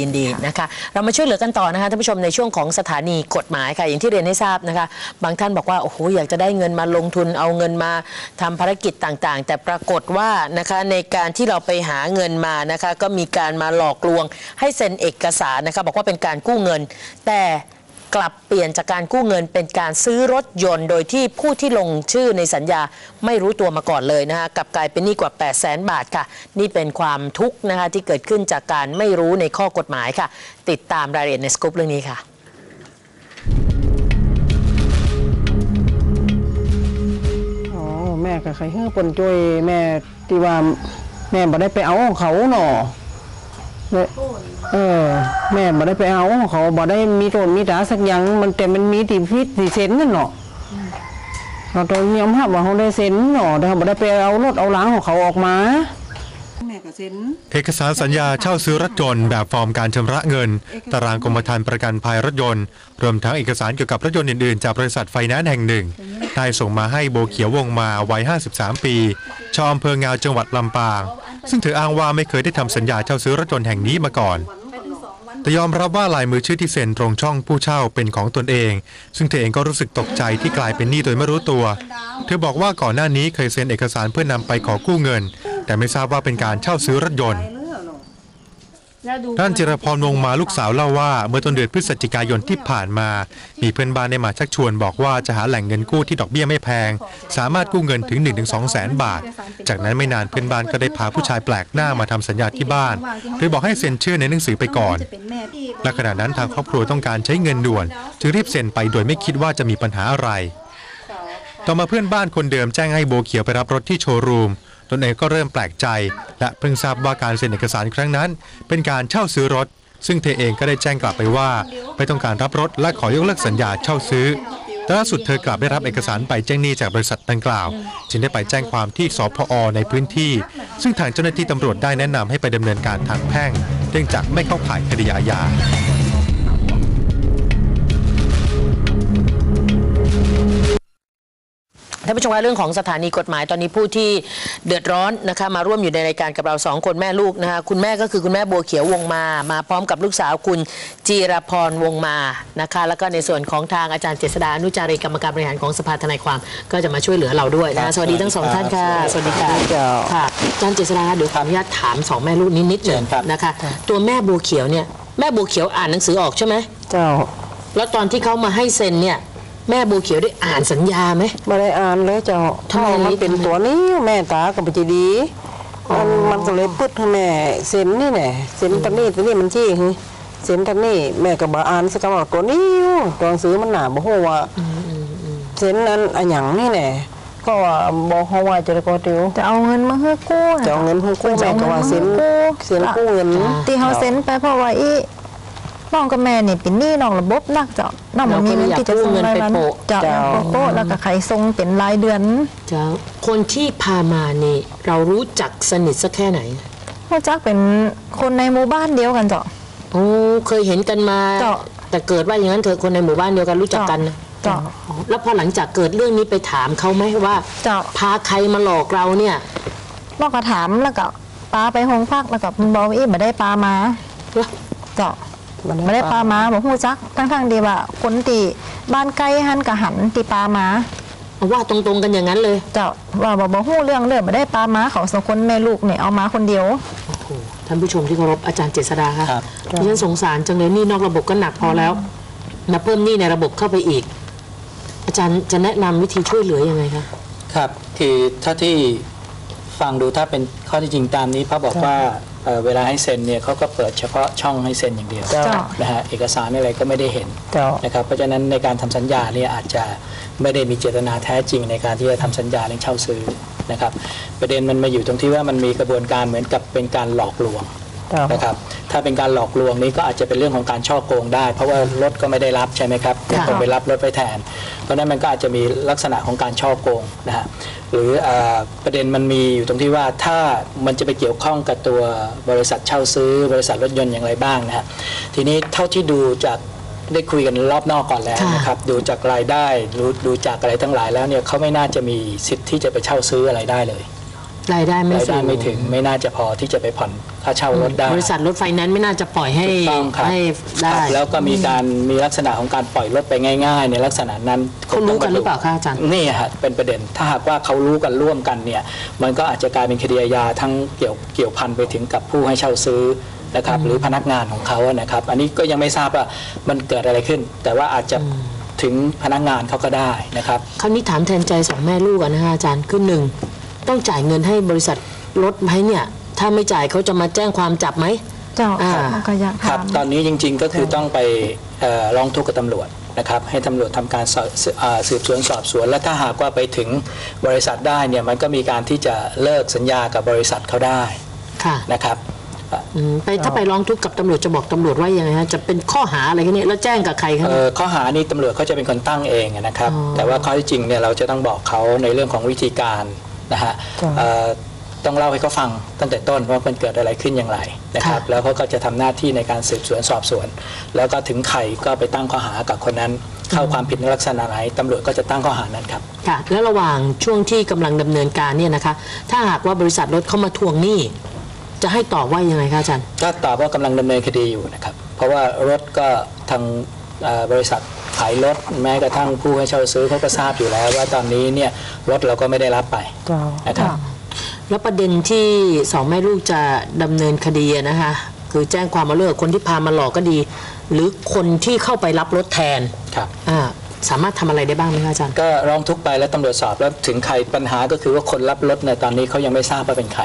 ยินดีนะคะเรามาช่วยเหลือกันต่อนะคะท่านผู้ชมในช่วงของสถานีกฎหมายค่ะ อย่างที่เรียนให้ทราบนะคะ บางท่านบอกว่าโอ้โหอยากจะได้เงินมาลงทุนเอาเงินมาทำภารกิจต่างๆ แต่ปรากฏว่านะคะในการที่เราไปหาเงินมานะคะ ก็มีการมาหลอกลวงให้เซ็นเอกสารนะคะ บอกว่าเป็นการกู้เงินแต่ กลับเปลี่ยนจากการกู้เงินเป็นการซื้อรถยนต์ โดยที่ผู้ที่ลงชื่อในสัญญาไม่รู้ตัวมาก่อนเลยนะคะกลับกลายเป็นหนี้กว่า 8 0 0แสนบาทค่ะ นี่เป็นความทุกข์นะคะที่เกิดขึ้นจากการไม่รู้ในข้อกฎหมายค่ะ ติดตามรายละเอียดในสกู๊ปเรื่องนี้ค่ะอ๋อแม่ก็เคยเฮือปนช่วยแม่ที่ว่าแม่บ่ได้ไปเอาของเขาหนอ เออ แม่บ่ได้ไปเอาของเขาบ่ได้มีโทนมีตาสักอย่างมันแต่มันมีที่พิษที่เซ็นนั่นเนาะเราต้องยอมรับว่าเขาได้เซ็นเนาะแต่เขาบ่ได้ไปเอารถเอาล้างของเขาออกมาแม่ก็เซ็นเอกสารสัญญาเช่าซื้อรถยนต์แบบฟอร์มการชำระเงิน ตารางกรมธรรม์ประกันภัยรถยนต์ รวมทั้งเอกสารเกี่ยวกับรถยนต์อื่นๆ จากบริษัทไฟแนนซ์แห่งหนึ่ง ได้ส่งมาให้โบเขียววงมาวัย 53 ปีชาวอำเภองาวจังหวัดลำปาง ซึ่งเธออ้างว่าไม่เคยได้ทำสัญญาเช่าซื้อรถยนต์แห่งนี้มาก่อน แต่ยอมรับว่าลายมือชื่อที่เซ็นตรงช่องผู้เช่าเป็นของตนเอง ซึ่งเธอเองก็รู้สึกตกใจที่กลายเป็นหนี้โดยไม่รู้ตัว เธอบอกว่าก่อนหน้านี้เคยเซ็นเอกสารเพื่อนำไปขอกู้เงิน แต่ไม่ทราบว่าเป็นการเช่าซื้อรถยนต์ ด้านจิรพรวงมาลูกสาวเล่าว่าเมื่อต้นเดือนพฤศจิกายนที่ผ่านมา มีเพื่อนบ้านได้มาชักชวนบอกว่าจะหาแหล่งเงินกู้ที่ดอกเบี้ยไม่แพง สามารถกู้เงินถึง 1-2 แสนบาท จากนั้นไม่นานเพื่อนบ้านก็ได้พาผู้ชายแปลกหน้ามาทำสัญญาที่บ้าน โดยบอกให้เซ็นชื่อในหนังสือไปก่อน และขณะนั้นทางครอบครัวต้องการใช้เงินด่วน จึงรีบเซ็นไปโดยไม่คิดว่าจะมีปัญหาอะไร ต่อมาเพื่อนบ้านคนเดิมแจ้งให้โบเขียวไปรับรถที่โชว์รูม ตนเองก็เริ่มแปลกใจ และเพิ่งทราบว่าการเซ็นเอกสารครั้งนั้น เป็นการเช่าซื้อรถ ซึ่งเธอเองก็ได้แจ้งกลับไปว่า ไม่ต้องการรับรถและขอยกเลิกสัญญาเช่าซื้อแต่ล่าสุดเธอกลับได้รับเอกสารใบแจ้งหนี้จากบริษัทดังกล่าว จึงได้ไปแจ้งความที่สพอในพื้นที่ ซึ่งทางเจ้าหน้าที่ตำรวจได้แนะนำให้ไปดำเนินการทางแพ่งเนื่องจากไม่เข้าข่ายคดีอาญา ท่านผู้ชมว่าเรื่องของสถานีกฎหมายตอนนี้ผู้ที่เดือดร้อนนะคะมาร่วมอยู่ในรายการกับเราสองคนแม่ลูกนะคะคุณแม่ก็คือคุณแม่บัวเขียววงมา มาพร้อมกับลูกสาวคุณจีรพรวงมานะคะแล้วก็ในส่วนของทางอาจารย์เจษดาอนุจารีกรรมการบริหารของสภาทนายความก็จะมาช่วยเหลือเราด้วยนะคะสวัสดีทั้งสองท่านค่ะสวัสดีค่ะเจ้าค่ะอาจารย์เจษดาเดี๋ยวขออนุญาตถามสองแม่ลูกนิดนิดๆหนึ่งเชิญครับนะคะตัวแม่บัวเขียวเนี่ยแม่บัวเขียวอ่านหนังสือออกใช่ไหมเจ้า แล้วตอนที่เขามาให้เซ็นเนี่ย แม่บัวเขียวได้อ่านสัญญาไหม ไม่ได้อ่านเลยเจ้าทำไมถ้ามันเป็นตัวนี้แม่ตาก็บ่จะดี มันมันก็เลยพึดให้แม่เซ็นนี่แหละเซ็นตันนี้ตันนี้มันจี้หึเซ็นตันนี้แม่ก็บ่อ่านสักคำว่าตัวนี้ตัวหนังสือมันหนาบ่ฮู้ว่าเซ็นนั้นอันหยังนี่แหละก็ว่าบ่ฮู้ว่าจะได้ก็ติวจะเอาเงินมาให้กู้น่ะจะเอาเงินของกู้แม่ก็ว่าเซ็นเซ็นกู้เงินที่เขาเซ็นไปเพราะว่าอี น้องกับแม่นี่เป็นหนี้น้องระบบนักเจ้าน้องมันมีเงินที่จะส่งรายวันเจ้าโป๊ะแล้วก็ใครส่งเป็นรายเดือน เจ้าคนที่พามานี่ เรารู้จักสนิทสักแค่ไหนพ่อจักเป็นคนในหมู่บ้านเดียวกันเจ้าโอ้เคยเห็นกันมา เจ้า แต่เกิดว่าอย่างนั้นเธอคนในหมู่บ้านเดียวกันรู้จักกันนะเจ้า อ๋อแล้วพอหลังจากเกิดเรื่องนี้ไปถามเขาไหมว่า เจ้า พาใครมาหลอกเราเนี่ยน้องก็ถามแล้วก็ปลาไปโรงพักแล้วก็มันบอกว่าอีไม่ได้ปลามาเหร อเจ้าไม่ได้ปลามาบอกฮู้จักทั้งๆดีว่าคนตีบ้านใกล้หันกับหันตีปลามาเอาว่าตรงๆกันอย่างนั้นเลยเจ้าว่าบอกบอกฮู้เรื่องเรื่องไม่ได้ปลามาเขาสองคนแม่ลูกเนี่ยเอามาคนเดียวโอ้โหท่านผู้ชมที่เคารพอาจารย์เจษดาค่ะครับดิฉันสงสารจังเลยหนี่นอกระบบก็หนักพอแล้วมาเพิ่มหนี้ในระบบเข้าไปอีก อาจารย์จะแนะนำวิธีช่วยเหลือยังไงคะครับ คือถ้าที่ฟังดูถ้าเป็นข้อที่จริงตามนี้พระบอกว่า เอ่อเวลาให้เซ็นเนี่ยเขาก็เปิดเฉพาะช่องให้เซ็นอย่างเดียวเจ้าเจ้านะฮะเอกสารอะไรก็ไม่ได้เห็นเจ้านะครับเพราะฉะนั้นในการทำสัญญาเนี่ยอาจจะไม่ได้มีเจตนาแท้จริงในการที่จะทำสัญญาเรื่องเช่าซื้อนะครับประเด็นมันมาอยู่ตรงที่ว่ามันมีกระบวนการเหมือนกับเป็นการหลอกลวงเจ้า นะครับถ้าเป็นการหลอกลวงนี้ก็อาจจะเป็นเรื่องของการช่อโกงได้ เพราะว่ารถก็ไม่ได้รับใช่ไหมครับเป็นคนไปรับรถไปแทน เพราะฉะนั้นมันก็อาจจะมีลักษณะของการช่อโกงนะฮะหรือเออประเด็นมันมีอยู่ตรงที่ว่าถ้ามันจะไปเกี่ยวข้องกับตัวบริษัทเช่าซื้อบริษัทรถยนต์อย่างไรบ้างนะฮะทีนี้เท่าที่ดูจากได้คุยกันรอบนอกก่อนแล้วค่ะนะครับ ดูจากรายได้ดูดูจากอะไรทั้งหลายแล้วเนี่ยเขาไม่น่าจะมีสิทธิ์ที่จะไปเช่าซื้ออะไรได้เลย รายได้ไม่รายได้สูงไม่ถึงไม่น่าจะพอที่จะไปผ่อนค่าเช่ารถได้บริษัทรถไฟแนนซ์ไม่น่าจะปล่อยให้ถูกต้องครับให้คได้รับแล้วก็มีการมีลักษณะของการปล่อยรถไปง่าย ๆ ในลักษณะนั้นเขารู้กันหรือเปล่าคะอาจารย์ นี่ฮะเป็นประเด็นถ้าหากว่าเขารู้กันร่วมกันเนี่ยมันก็อาจจะกลายเป็นคดีอาญาทั้งเกี่ยวเกี่ยวพันไปถึงกับผู้ให้เช่าซื้อนะครับหรือพนักงานของเขาอะนะครับ อันนี้ก็ยังไม่ทราบว่ามันเกิดอะไรขึ้น แต่ว่าอาจจะถึงพนักงานเขาก็ได้นะครับ คราวนี้ถามแทนใจสองแม่ลูกกันนะคะอาจารย์คือหนึ่ง ต้องจ่ายเงินให้บริษัทรถไหมเนี่ย ถ้าไม่จ่ายเขาจะมาแจ้งความจับไหม เจ้าอ่ามันก็อยากครัถาบมตอนนี้จริง ๆ ก็คือต้องไปเอ่อร้องทุกข์กับตำรวจนะครับ ให้ตำรวจทำการสอบสืบอ่าสืบสวนสอบสวน และถ้าหากว่าไปถึงบริษัทได้เนี่ยมันก็มีการที่จะเลิกสัญญากับบริษัทเขาได้ค่ะนะครับอืมไปถ้าไปร้องทุกข์กับตำรวจจะบอกตำรวจว่ายังไงฮะจะเป็นข้อหาอะไรกันเนี่ยแล้วแจ้งกับใครคะเอ่อข้อหานี้ตำรวจเขาจะเป็นคนตั้งเองนะครับ อ๋อ แต่ว่าข้อที่จริงเนี่ยเราจะต้องบอกเขาในเรื่องของวิธีการ นะฮะจ้ะเอ่อต้องเล่าให้เขาฟังตั้งแต่ต้นว่ามันเกิดอะไรขึ้นอย่างไรนะครับ แล้วเขาก็จะทำหน้าที่ในการสืบสวนสอบสวน แล้วก็ถึงใครก็ไปตั้งข้อหากับคนนั้น เข้าความผิดในลักษณะไหนตำรวจก็จะตั้งข้อหานั้นครับค่ะแล้วระหว่างช่วงที่กำลังดำเนินการเนี่ยนะคะ ถ้าหากว่าบริษัทรถเข้ามาทวงหนี้จะให้ตอบว่ายังไงคะอาจารย์ก็ตอบว่ากำลังดำเนินคดีอยู่นะครับ เพราะว่ารถก็ทางเอ่อบริษัท ขายรถแม้กระทั่งผู้ให้เช่าซื้อเขาก็ทราบอยู่แล้ว ว่าตอนนี้เนี่ยรถเราก็ไม่ได้รับไปเจ้านะครับแล้วประเด็นที่สองแม่ลูกจะดำเนินคดีอะนะคะคือแจ้งความมาเลิกคนที่พามาหลอกก็ดี หรือคนที่เข้าไปรับรถแทนครับอ่าสามารถทำอะไรได้บ้างไหมคะอาจารย์ ก็ร้องทุกข์ไปแล้วตำรวจสอบแล้วถึงใครปัญหาก็คือว่าคนรับรถเนี่ยตอนนี้เขายังไม่ทราบว่าเป็นใคร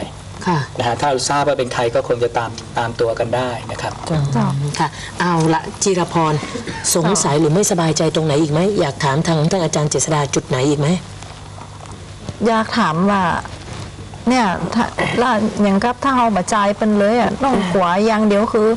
ค่ะนะฮะถ้าทราบว่าเป็นใครก็คงจะตามตามตัวกันได้นะครับเจ้าค่ะเอาละจิรพรสงสัยหรือไม่สบายใจตรงไหนอีกไหมอยากถามทางท่านอาจารย์เจษดาจุดไหนอีกไหม อยากถามว่า เนี่ยถ้าล่ะอย่างกับถ้าเอาบาจ่ายเป็นเลยอะต้องกลัวอย่างเดียวคือ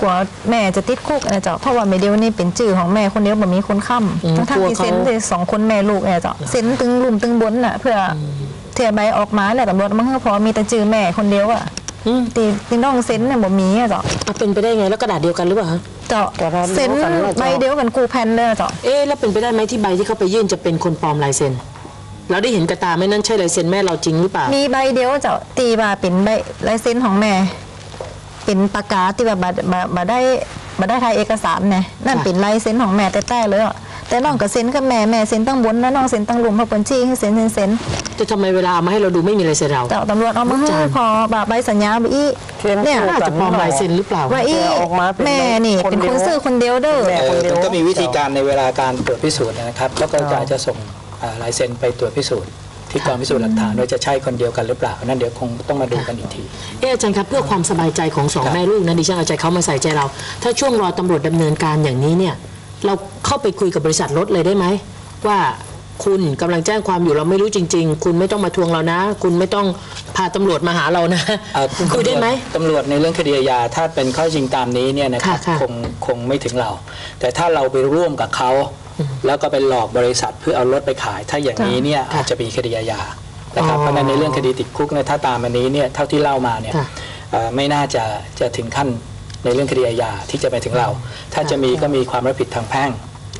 กลัวแม่จะติดคุกนะเจ้าเพราะว่าแม่เดียวนี่เป็นจื่อของแม่คนเดียวแบบมีคนค้อืมำทั้งทั้งกลัวที่เขา เซ็นได้สองคนแม่ลูกเนี่ยเจ้าเซ็นตึงลุ่มตึงบนน่ะ เพื่ออ เทียบใบออกมาแล้วตำรวจมันก็พอมีแต่จื่อแม่คนเดียวอะอืมตีตีน้องเซ็นเนี่ยบ่มีอะเจ้าเอาเป็นไปได้ไงแล้วกระดาษเดียวกันหรือเปล่าคะเจ้าแต่เราเดียวเซ็นกันน่ะเจ้า ใบเดียวกันกูแผ่นเลยอะเจ้าเอ๊ะแล้วเป็นไปได้ไหมที่ใบที่เขาไปยื่นจะเป็นคนปลอมลายเซ็นเราได้เห็นกระตาไหม่นั่นใช่ลายเซ็นแม่เราจริงหรือเปล่า มีใบเดียวเจ้าตีว่าเป็นใบลายเซ็นของแม่ เป็นปากกาที่ว่าบ่บ่บ่ได้บ่ได้ถ่ายเอกสารไงนั่นค่ะ เป็นลายเซ็นของแม่แต่แต่เลยอะ แต่น้องก็เซ็นกับแม่แม่เซ็นตั้งบนแล้วน้องเซ็นตั้งหลุมเพราะเปิ้นชี้ให้เซ็นเซ็นเซ็นจะทำไมเวลาเอามาให้เราดูไม่มีลายเซ็นเราเจ้าตำรวจเอามาให้จ้ะพอแบบใบสัญญาไปอีเซ็นเนี่ยน่าจะปลอมลายเซ็นหรือเปล่าว่าอีออกมาเป็นแม่นี่คนเป็นเดีคยวนซื้อคนเดียวเด้อแม่เอ่คนอเดียวมันก็มีวิธีการในเวลาการตรวจพิสูจน์นะครับแล้วก็ครับจะส่งอ่าลายเซ็นไปตรวจพิสูจน์ที่กองพิสูจน์หลักฐานว่าจะใช่คนเดียวกันหรือเปล่า นั่นเดี๋ยวคงต้องมาดูกันอีกทีเอออาจารย์ครับเพื่อความสบายใจของสองครับแม่ลูกนะดิฉันเอาใจเขามาใส่ใจเรา ถ้าช่วงรอตำรวจดำเนินการอย่างนี้เนี่ย เราเข้าไปคุยกับบริษัทรถเลยได้ไหม ว่าคุณกำลังแจ้งความอยู่เราไม่รู้จริง ๆ คุณไม่ต้องมาทวงเรานะ คุณไม่ต้องพาตำรวจมาหาเรานะเอ่อคุยได้ไหมตำรวจในเรื่องคดีอาญาถ้าเป็นข้อจริงตามนี้เนี่ยนะครับค่ะค่ะคงคงไม่ถึงเรา แต่ถ้าเราไปร่วมกับเขาแล้วก็ไปหลอกบริษัทเพื่อเอารถไปขาย ถ้าอย่างนี้เนี่ยอาจจะมีคดีอาญานะครับอ๋อเพราะฉะนั้นในเรื่องคดีติดคุกเนี่ยถ้าตามอันนี้เนี่ยเท่าที่เล่ามาเนี่ยค่ะเอ่อไม่น่าจะจะถึงขั้น ในเรื่องคดีอาญาที่จะไปถึงเรา ถ้าจะมีก็มีความรับผิดทางแพ่ง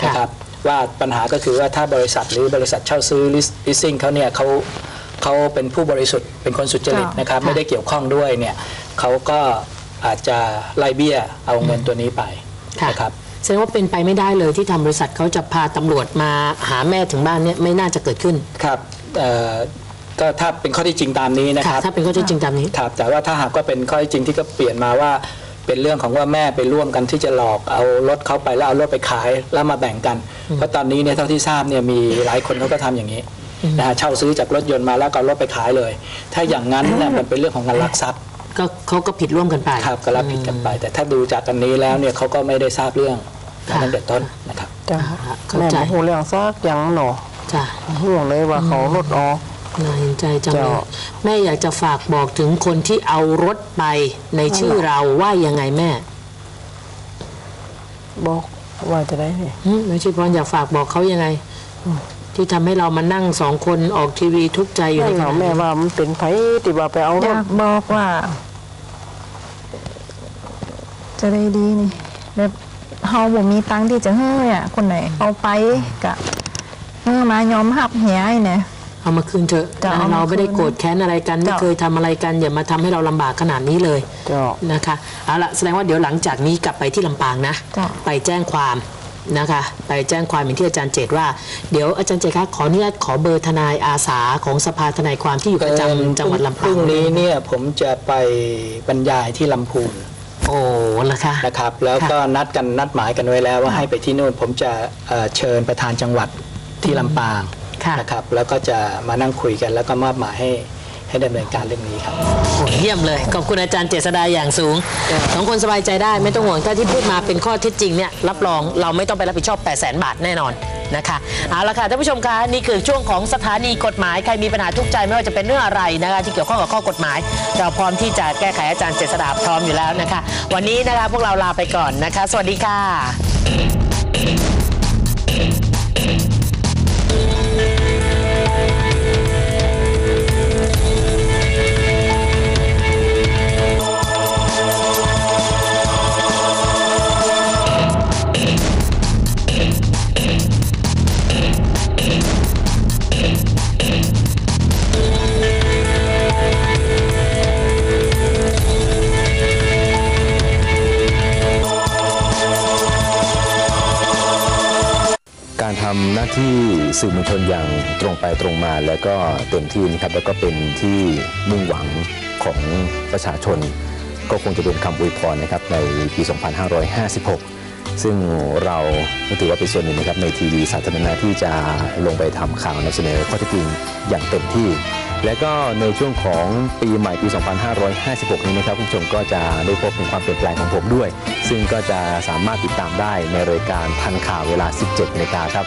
ค่ะนะครับว่าปัญหาก็คือว่าถ้าบริษัทหรือบริษัทเช่าซื้อ leasing เขาเนี่ยเขาเขาเป็นผู้บริสุทธิ์เป็นคนสุจริตค่ะนะครับค่ะไม่ได้เกี่ยวข้องด้วยเนี่ยเขาก็อาจจะไล่เบี้ยเอาเงินตัวนี้ไปค่ะนะครับแสดงว่าเป็นไปไม่ได้เลยที่ทางบริษัทเขาจะพาตำรวจมาหาแม่ถึงบ้านเนี่ยไม่น่าจะเกิดขึ้นครับเอ่อก็ถ้าเป็นข้อที่จริงตามนี้นะคค่ะรับถ้าเป็นข้อเท็จจริงตามนี้ครับแต่ว่าถ้าหากว่าเป็นข้อที่จริงที่ก็เปลี่ยนมาว่า เป็นเรื่องของว่าแม่ไปร่วมกันที่จะหลอกเอารถเขาไปแล้วเอารถไปขายแล้วมาแบ่งกัน เพราะตอนนี้เนี่ยเท่าที่ทราบเนี่ยมีหลายคนเขาก็ทำอย่างนี้นะฮะเช่าซื้อจากรถยนต์มาแล้วก็เอารถไปขายเลย ถ้าอย่างนั้นเนี่ยมันเป็นเรื่องของการลักทรัพย์ก็เขาก็ผิดร่วมกันไปครับก็รับผิดกันไป แต่ถ้าดูจากกันนี้แล้วเนี่ยเขาก็ไม่ได้ทราบเรื่องค่ะตั้งแต่ต้นนะครับจ้ะเข้าแม่ใจบ่ฮู้เรื่องซักอย่างหนอจ้ะห่วงเลยว่าเขาลดออก น่าเห็นใจจังเลยเจ้าแม่อยากจะฝากบอกถึงคนที่เอารถไปในชื่อเราว่ายังไงแม่บอกว่าจะได้นี่หึแม่ชิพรอยากฝากบอกเขายังไง ที่ทำให้เรามานั่งสองคนออกทีวีทุกข์ใจอยู่ในนั่นขเหรอณะแม่นี้ว่ามันเป็นไผที่ว่าไปเอาอรถยากบอกว่า จะได้ดีนี่แบบเฮาบ่มีตังค์ที่จะเฮ้ยอะคนไหนเอาไปกะเฮ้อมายอมหับเหียไอ้เนี่ย เอามาคืนเถอะจะนะเอามาเราไม่ได้คืนโกรธแค้นอะไรกันไม่จ้ะเคยทำอะไรกันอย่ามาทำให้เราลำบากขนาดนี้เลยเจ้านะคะเอาละแสดงว่าเดี๋ยวหลังจากนี้กลับไปที่ลำปางนะจ้ะไปแจ้งความนะคะ ไปแจ้งความอย่างที่อาจารย์เจตว่าเดี๋ยวอาจารย์เจตคะขออนุญาตขอเบอร์ทนายอาสาของสภาทนายความที่อยู่ประจำจังหวัดลำพปางรุ่งนี้เนี่ยผมจะไปบรรยายที่ลำพูนโอ้ละคะนะครับ แล้วก็นัดกันนัดหมายกันไว้แล้วว่าให้ไปที่นู่นผมจะเอ่อเชิญประธานจังหวัดที่ลำปางค่ะ นะครับแล้วก็จะมานั่งคุยกัน แล้วก็มอบหมายให้ให้ดำเนินการเรื่องนี้ครับโอ้เยี่ยมเลย ขอบคุณอาจารย์เจษดาอย่างสูงสองคนสบายใจได้ไม่ต้องห่วงถ้าที่พูดมาเป็นข้อเท็จจริงเนี่ยรับรองเราไม่ต้องไปรับผิดชอบ 8 0 0 0 0 0บาทแน่นอนนะคะเอาละค่ะท่านผู้ชมคะนี่คือช่วงของสถานีกฎหมาย ใครมีปัญหาทุกข์ใจไม่ว่าจะเป็นเรื่องอะไรนะคะที่เกี่ยวข้องกับข้อกฎหมาย เราพร้อมที่จะแก้ไขอาจารย์เจษดาพร้อมอยู่แล้วนะคะ วันนี้นะคะพวกเราลาไปก่อนนะคะ สวัสดีค่ะ ที่สื่อมวลชนอย่างตรงไปตรงมาแล้วก็เต็มที่นะครับแล้วก็เป็นที่มุ่งหวังของประชาชน ก็คงจะเป็นคำอวยพรนะครับในปี 2556 ซึ่งเราถือว่าเป็นส่วนหนึ่งนะครับในทีวีสาธารณะที่จะลงไปทำข่าวนำเสนอข้อเท็จจริงอย่างเต็มที่ และก็ในช่วงของปีใหม่ปี 2556 นี้นะครับคุณผู้ชมก็จะได้พบถึงความเปลี่ยนแปลงของผมด้วย ซึ่งก็จะสามารถติดตามได้ในรายการทันข่าวเวลา 17นาฬิกาครับ